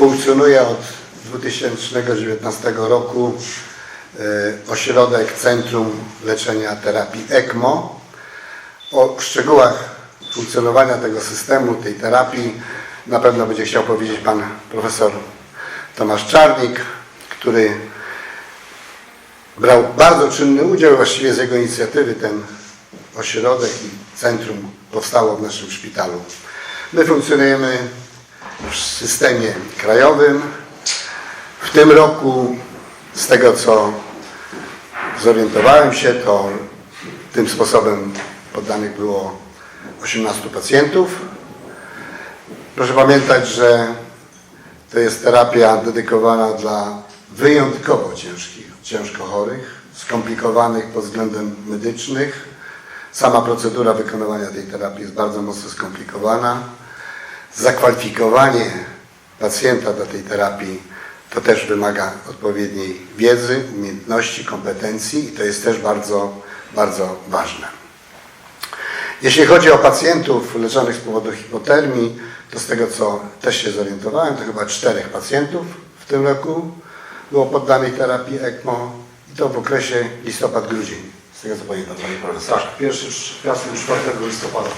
funkcjonuje od 2019 roku e, ośrodek Centrum Leczenia Terapii ECMO. O szczegółach funkcjonowania tego systemu, tej terapii na pewno będzie chciał powiedzieć pan profesor Tomasz Czarnik, który brał bardzo czynny udział, właściwie z jego inicjatywy ten ośrodek i centrum powstało w naszym szpitalu. My funkcjonujemy w systemie krajowym. W tym roku, z tego co zorientowałem się, to tym sposobem poddanych było 18 pacjentów. Proszę pamiętać, że to jest terapia dedykowana dla wyjątkowo ciężkich, ciężko chorych, skomplikowanych pod względem medycznych. Sama procedura wykonywania tej terapii jest bardzo mocno skomplikowana. Zakwalifikowanie pacjenta do tej terapii to też wymaga odpowiedniej wiedzy, umiejętności, kompetencji i to jest też bardzo, bardzo ważne. Jeśli chodzi o pacjentów leczonych z powodu hipotermii, to z tego co też się zorientowałem, to chyba czterech pacjentów w tym roku było poddanych terapii ECMO i to w okresie listopad-grudzień, z tego co pamiętam, panie profesorze. Tak, pierwszy 4 listopada.